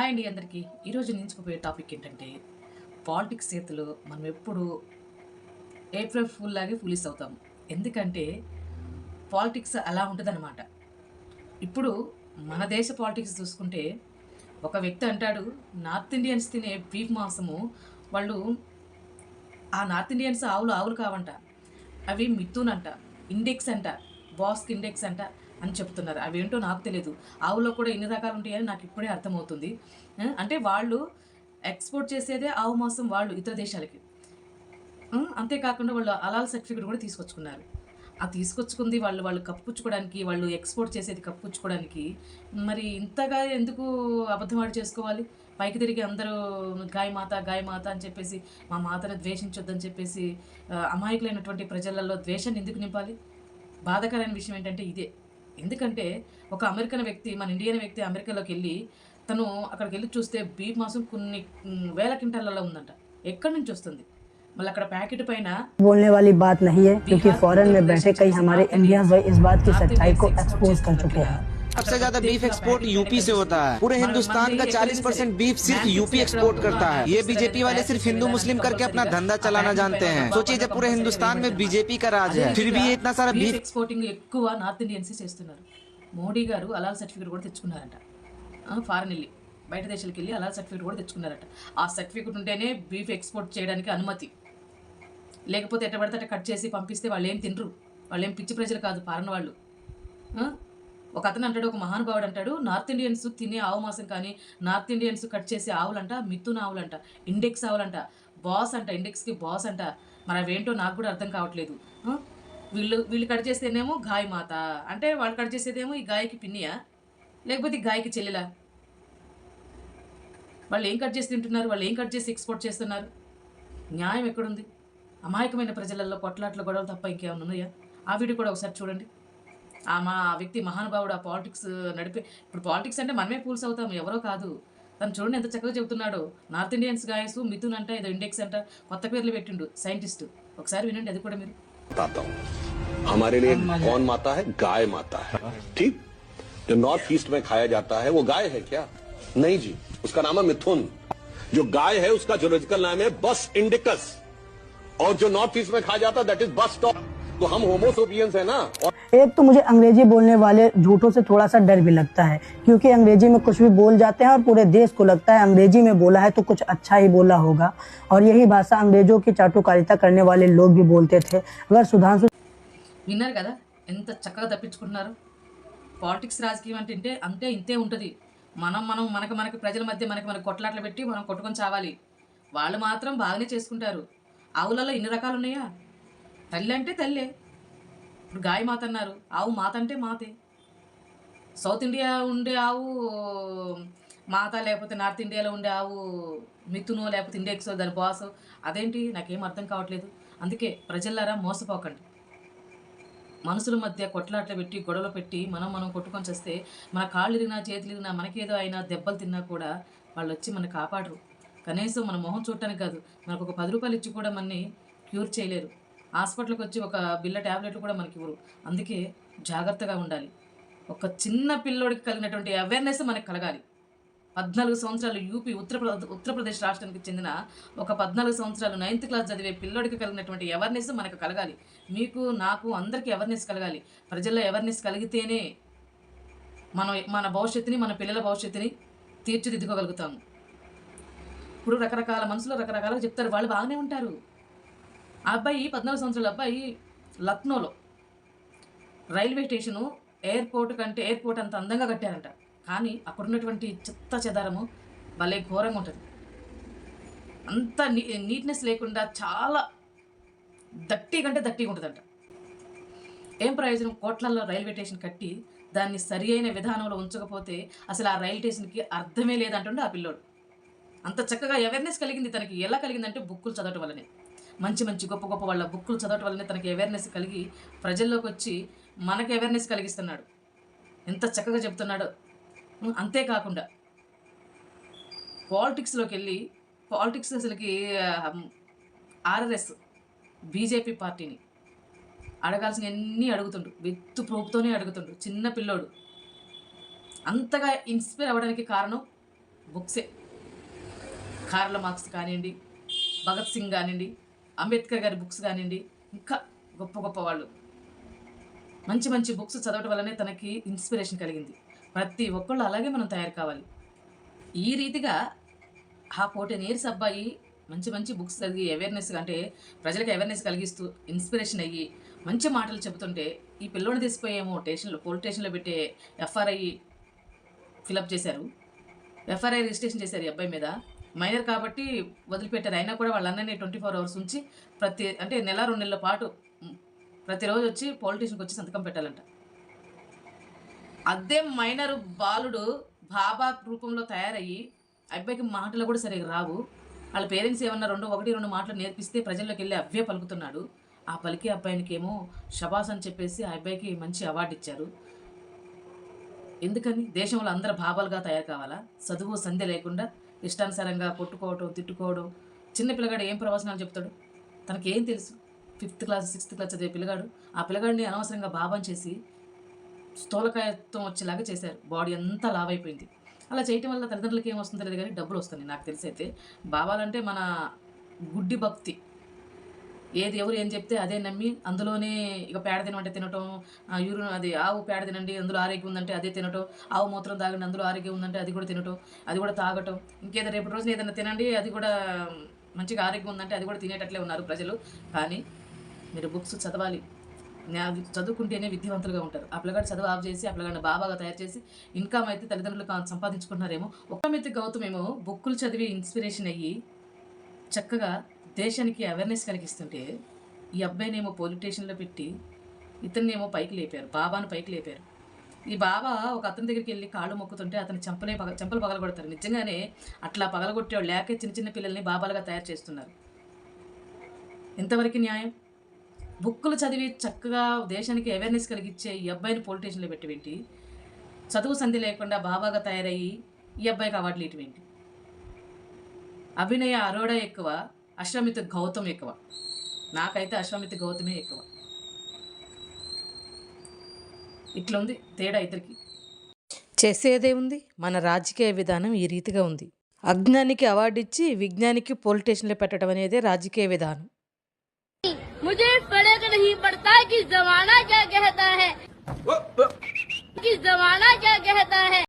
Hi అండి అందరికీ. ఈరోజు నించుకుపోయే టాపిక్ ఏంటంటే పాలిటిక్స్ చేతిలో మనం ఎప్పుడు ఏప్రిల్ ఫుల్ లాగే ఫులిస్ అవుతాం. ఎందుకంటే పాలిటిక్స్ అలా ఉంటుందన్నమాట. ఇప్పుడు మన దేశ పాలిటిక్స్ చూసుకుంటే ఒక వ్యక్తి అంటాడు నార్త్ ఇండియన్స్ తినే బీఫ్ మాంసము వాళ్ళు ఆ నార్త్ ఇండియన్స్ ఆవులు ఆవులు కావంట. అవి మిథున్ అంట ఇండెక్స్ అంట బాస్క్ ఇండెక్స్ అంట అని చెప్తున్నారు. అవేంటో నాకు తెలియదు ఆవులో కూడా ఎన్ని రకాలు ఉంటాయని నాకు ఇప్పుడే అర్థమవుతుంది. అంటే వాళ్ళు ఎక్స్పోర్ట్ చేసేదే ఆవు మాంసం వాళ్ళు ఇతర దేశాలకి. అంతేకాకుండా వాళ్ళు అలాల్ సర్టిఫికేట్ కూడా తీసుకొచ్చుకున్నారు. ఆ తీసుకొచ్చుకుంది వాళ్ళు వాళ్ళు కప్పుచ్చుకోవడానికి వాళ్ళు ఎక్స్పోర్ట్ చేసేది కప్పుచ్చుకోవడానికి మరి ఇంతగా ఎందుకు అబద్ధమాడు చేసుకోవాలి? పైకి తిరిగి అందరూ గాయమాత గాయమాత అని చెప్పేసి మా మాతను ద్వేషించొద్దని చెప్పేసి అమాయకులైనటువంటి ప్రజలలో ద్వేషాన్ని ఎందుకు నింపాలి? బాధాకరమైన విషయం ఏంటంటే ఇదే. ఎందుకంటే ఒక అమెరికన్ వ్యక్తి మన ఇండియన్ వ్యక్తి అమెరికాలోకి వెళ్ళి తను అక్కడికి వెళ్ళి చూస్తే బీఫ్ మాంసం కొన్ని మ్, వేల క్వింటాలలో ఉందంట ఎక్కడి నుంచి వస్తుంది మళ్ళీ అక్కడ ప్యాకెట్ పైన बोलने वाली बात नहीं है क्योंकि फॉरेन में बैठे कई हमारे इंडियंस भाई इस बात की सच्चाई को एक्सपोज कर चुके हैं सबसे ज्यादा बीफ एक्सपोर्ट यूपी से होता है पूरे हिंदुस्तान का 40 परसेंट बीफ सिर्फ यूपी एक्सपोर्ट करता है ये बीजेपी वाले सिर्फ हिंदू मुस्लिम करके अपना धंधा चलाना जानते हैं सोचिए जब पूरे हिंदुस्तान में बीजेपी का राज है फिर भी ये इतना सारा బీఫ్ बीफ ఎక్స్పోర్టింగ్ ఎక్కువ నార్త్ ఇండియన్సే చేస్తున్నారు మోడీ గారు అలాల్ సర్టిఫికేట్ కూడా తెచ్చుకున్నారంట ఫారెన్ వెళ్ళి బయట దేశాలకు వెళ్ళి అలాల్ సర్టిఫికేట్ కూడా తెచ్చుకున్నారట ఆ సర్టిఫికేట్ ఉంటేనే బీఫ్ ఎక్స్పోర్ట్ చేయడానికి అనుమతి లేకపోతే ఎట్ట పడితే అట్ట కట్ చేసి పంపిస్తే వాళ్ళు ఏం తినరు వాళ్ళు ఏం పిచ్చి ప్రజలు కాదు పారణ వాళ్ళు ఆ? ఒక అతను అంటాడు ఒక మహానుభావుడు అంటాడు నార్త్ ఇండియన్స్ తినే ఆవు మాంసం కానీ నార్త్ ఇండియన్స్ కట్ చేసే ఆవులంట మిత్తున ఆవులంట ఇండెక్స్ ఆవులంట బాస్ అంట ఇండెక్స్కి బాస్ అంట. మరి అవేంటో నాకు కూడా అర్థం కావట్లేదు. వీళ్ళు వీళ్ళు కట్ చేస్తేనేమో గాయ మాత. అంటే వాళ్ళు కట్ చేసేదేమో ఈ గాయకి పిన్నియా? లేకపోతే ఈ గాయకి చెల్లెలా? వాళ్ళు ఏం కట్ చేసి తింటున్నారు? వాళ్ళు ఏం కట్ చేసి ఎక్స్పోర్ట్ చేస్తున్నారు? న్యాయం ఎక్కడుంది? అమాయకమైన ప్రజలలో కొట్లాట్ల గొడవలు తప్ప ఇంకేమైనా ఉన్నాయా? ఆ వీడియో కూడా ఒకసారి చూడండి. మా ఆ వ్యక్తి మహానుభావుడు ఆ పాలిటిక్స్ నడిపే ఇప్పుడు పాలిటిక్స్ అంటే మనమే పూల్స్ అవుతాం ఎవరో కాదు తను చూడండి ఎంత చక్కగా చెబుతున్నాడు నార్త్ ఇండియన్స్ గాయస్ మిథున్ అంట ఏదో ఇండెక్స్ అంట కొత్త పేర్లు పెట్టిండు సైంటిస్ట్ ఒకసారి వినండి అది కూడా మీరు बताता हूँ हमारे लिए कौन माता है गाय माता है ठीक जो नॉर्थ ईस्ट में खाया जाता है वो गाय है क्या नहीं जी उसका नाम है मिथुन जो गाय है उसका जोलॉजिकल नाम है बस इंडिकस और जो नॉर्थ ईस्ट में खाया जाता है दैट इज बस स्टॉप तो हम होमोसोपियंस है ना और एक तो मुझे अंग्रेजी बोलने वाले झूठों से थोड़ा सा डर भी लगता है क्योंकि अंग्रेजी में कुछ भी बोल जाते हैं और पूरे देश को लगता है अंग्रेजी में बोला है तो कुछ अच्छा ही बोला होगा और यही भाषा अंग्रेजों की चाटुकारिता करने वाले लोग भी बोलते थे अगर सुधांशु విన్నారు కదా ఎంత చక్కగా తప్పించుకుంటున్నారు పాలిటిక్స్ రాజకీయం అంటే ఇంటే అంతే ఇంతే ఉంటుంది మనం మనం మనకు మనకి ప్రజల మధ్య మనకి మనకి కొట్లాట్లు పెట్టి మనం కొట్టుకొని చావాలి వాళ్ళు మాత్రం బాగానే చేసుకుంటారు ఆవులలో ఇన్ని రకాలు ఉన్నాయా తల్లి అంటే తల్లే. ఇప్పుడు గాయ మాత అన్నారు. ఆవు మాత అంటే మాతే. సౌత్ ఇండియా ఉండే ఆవు మాత లేకపోతే నార్త్ ఇండియాలో ఉండే ఆవు మిత్తునో లేకపోతే ఇండెక్సో దాని బాస్ అదేంటి? నాకేం అర్థం కావట్లేదు. అందుకే ప్రజల్లారా మోసపోకండి. మనుషుల మధ్య కొట్లాట్లు పెట్టి గొడవలు పెట్టి మనం మనం కొట్టుకొని చేస్తే మన కాళ్ళు ఇరిగినా చేతులు ఇరిగినా మనకేదో అయినా దెబ్బలు తిన్నా కూడా వాళ్ళు వచ్చి మనకి కాపాడరు. కనీసం మన మొహం చూడటానికి కాదు మనకు ఒక పది రూపాయలు ఇచ్చి కూడా మనని క్యూర్ చేయలేరు. హాస్పిటల్కి వచ్చి ఒక బిల్ల ట్యాబ్లెట్లు కూడా మనకి ఇవ్వరు అందుకే జాగ్రత్తగా ఉండాలి. ఒక చిన్న పిల్లోడికి కలిగినటువంటి అవేర్నెస్ మనకు కలగాలి. పద్నాలుగు సంవత్సరాలు యూపీ ఉత్తరప్రదేశ్ ఉత్తరప్రదేశ్ రాష్ట్రానికి చెందిన ఒక పద్నాలుగు సంవత్సరాలు నైన్త్ క్లాస్ చదివే పిల్లోడికి కలిగినటువంటి అవేర్నెస్ మనకు కలగాలి. మీకు నాకు అందరికీ అవేర్నెస్ కలగాలి. ప్రజల్లో అవేర్నెస్ కలిగితేనే మనం మన భవిష్యత్తుని మన పిల్లల భవిష్యత్తుని తీర్చిదిద్దుకోగలుగుతాము. ఇప్పుడు రకరకాల మనసులో రకరకాలుగా చెప్తారు. వాళ్ళు బాగానే ఉంటారు. ఆ అబ్బాయి పద్నాలుగు సంవత్సరాల అబ్బాయి లక్నోలో. రైల్వే స్టేషను ఎయిర్పోర్ట్ కంటే ఎయిర్పోర్ట్ అంత అందంగా కట్టారంట. కానీ అక్కడ ఉన్నటువంటి చెత్త చెదారము భలే ఘోరంగా ఉంటుంది. అంత నీ నీట్నెస్ లేకుండా చాలా దట్టి కంటే దట్టిగా ఉంటుందంట. ఏం ప్రయోజనం? కోట్లల్లో రైల్వే స్టేషన్ కట్టి దాన్ని సరి అయిన విధానంలో ఉంచకపోతే అసలు ఆ రైల్ స్టేషన్కి అర్థమే లేదంటుండే ఆ పిల్లోడు. అంత చక్కగా అవేర్నెస్ కలిగింది తనకి. ఎలా కలిగిందంటే బుక్కులు చదవటం వల్లనే. మంచి మంచి గొప్ప గొప్ప వాళ్ళ బుక్కులు చదవటం వల్లనే తనకి అవేర్నెస్ కలిగి ప్రజల్లోకి వచ్చి మనకి అవేర్నెస్ కలిగిస్తున్నాడు. ఎంత చక్కగా చెప్తున్నాడో. అంతేకాకుండా పాలిటిక్స్లోకి వెళ్ళి పాలిటిక్స్ అసలుకి ఆర్ఆర్ఎస్ బీజేపీ పార్టీని అడగాల్సిన అన్నీ అడుగుతుండు. వెత్తు ప్రూఫ్తోనే అడుగుతుండు. చిన్న పిల్లోడు. అంతగా ఇన్స్పైర్ అవ్వడానికి కారణం బుక్సే కార్ల మార్క్స్ కానివ్వండి భగత్ సింగ్ కానివ్వండి అంబేద్కర్ గారి బుక్స్ కానివ్వండి ఇంకా గొప్ప గొప్ప వాళ్ళు. మంచి మంచి బుక్స్ చదవటం వల్లనే తనకి ఇన్స్పిరేషన్ కలిగింది. ప్రతి ఒక్కళ్ళు అలాగే మనం తయారు కావాలి. ఈ రీతిగా ఆ ఫోర్టీన్ ఇయర్స్ అబ్బాయి మంచి మంచి బుక్స్ చదివి అవేర్నెస్ అంటే ప్రజలకు అవేర్నెస్ కలిగిస్తూ ఇన్స్పిరేషన్ అయ్యి మంచి మాటలు చెబుతుంటే ఈ పిల్లోని తీసిపోయేమో స్టేషన్లో పోలీస్ స్టేషన్లో పెట్టే ఎఫ్ఆర్ఐ ఫిలప్ చేశారు. ఎఫ్ఆర్ఐ రిజిస్ట్రేషన్ చేశారు ఈ అబ్బాయి మీద. మైనర్ కాబట్టి వదిలిపెట్టారు. అయినా కూడా వాళ్ళందరినీ ట్వంటీ ఫోర్ అవర్స్ ఉంచి ప్రతి అంటే నెల రెండు నెలల పాటు ప్రతిరోజు వచ్చి పోలిటీషన్కి వచ్చి సంతకం పెట్టాలంట. అదే మైనర్ బాలుడు బాబా రూపంలో తయారయ్యి ఆ అబ్బాయికి మాటలు కూడా సరిగ్గా రావు. వాళ్ళ పేరెంట్స్ ఏమన్నా రెండు ఒకటి రెండు మాటలు నేర్పిస్తే ప్రజల్లోకి వెళ్ళి అవే పలుకుతున్నాడు. ఆ పలికే అబ్బాయినికి ఏమో షబాస్ అని చెప్పేసి ఆ అబ్బాయికి మంచి అవార్డు ఇచ్చారు. ఎందుకని? దేశంలో అందరు బాబాలుగా తయారు కావాలా? చదువు సంధ్య లేకుండా ఇష్టానుసారంగా కొట్టుకోవడం తిట్టుకోవడం. చిన్న పిల్లగాడు ఏం ప్రవచనాలు చెప్తాడు? తనకేం తెలుసు? ఫిఫ్త్ క్లాస్ సిక్స్త్ క్లాస్ చదివే పిల్లగాడు. ఆ పిల్లగాడిని అనవసరంగా భావం చేసి స్థూలకాయత్వం వచ్చేలాగా చేశారు. బాడీ అంతా లావ్ అయిపోయింది అలా చేయటం వల్ల తల్లిదండ్రులకి ఏం వస్తుందో తెలియదు కానీ డబ్బులు వస్తున్నాయి. నాకు తెలిసి అయితే బాబాలంటే మన గుడ్డి భక్తి. ఏది ఎవరు ఏం చెప్తే అదే నమ్మి అందులోనే ఇక పేడ తినమంటే తినటం యూరిన్ అది ఆవు పేడ తినండి అందులో ఆరోగ్యం ఉందంటే అదే తినటం ఆవు మూత్రం తాగండి అందులో ఆరోగ్యం ఉందంటే అది కూడా తినటం అది కూడా తాగటం. ఇంకేదో రేపటి రోజున ఏదైనా తినండి అది కూడా మంచిగా ఆరోగ్యం ఉందంటే అది కూడా తినేటట్లే ఉన్నారు ప్రజలు. కానీ మీరు బుక్స్ చదవాలి. చదువుకుంటేనే విద్యావంతులుగా ఉంటారు. ఆ పిల్లగాడు చదువు ఆఫ్ చేసి ఆ పిల్లగాడిని బాబాగా తయారు చేసి ఇన్కమ్ అయితే తల్లిదండ్రులు సంపాదించుకుంటున్నారేమో. ఒక్కమితి మిత్తి ఏమో బుక్కులు చదివి ఇన్స్పిరేషన్ అయ్యి చక్కగా దేశానికి అవేర్నెస్ కలిగిస్తుంటే ఈ అబ్బాయినేమో పోలీస్ స్టేషన్లో పెట్టి ఇతన్నేమో పైకి లేపారు బాబాను పైకి లేపారు. ఈ బాబా ఒక అతని దగ్గరికి వెళ్ళి కాళ్ళు మొక్కుతుంటే అతని చంపలే పగ చెంపలు పగలగొడతారు. నిజంగానే అట్లా పగలగొట్టేవాళ్ళు లేక చిన్న చిన్న పిల్లల్ని బాబాలుగా తయారు చేస్తున్నారు. ఎంతవరకు న్యాయం? బుక్కులు చదివి చక్కగా దేశానికి అవేర్నెస్ కలిగించే ఈ అబ్బాయిని పోలీస్ స్టేషన్లో పెట్టివేంటి? చదువు సంధి లేకుండా బాబాగా తయారయ్యి ఈ అబ్బాయికి అవార్డులు ఇటువంటి అభినయ అరోడా ఎక్కువ అశ్వమిత గౌతమ్ ఎక్కువ నాకైతే అశ్వమిత గౌతమే ఎక్కువ ఇట్లా ఉంది తేడా ఇద్దరికి చేసేదే ఉంది మన రాజకీయ విధానం ఈ రీతిగా ఉంది అజ్ఞానికి అవార్డు ఇచ్చి విజ్ఞానికి పోలీస్ స్టేషన్లో పెట్టడం అనేది రాజకీయ విధానం मुझे फर्क नहीं पड़ता कि जमाना क्या कहता है कि जमाना क्या कहता है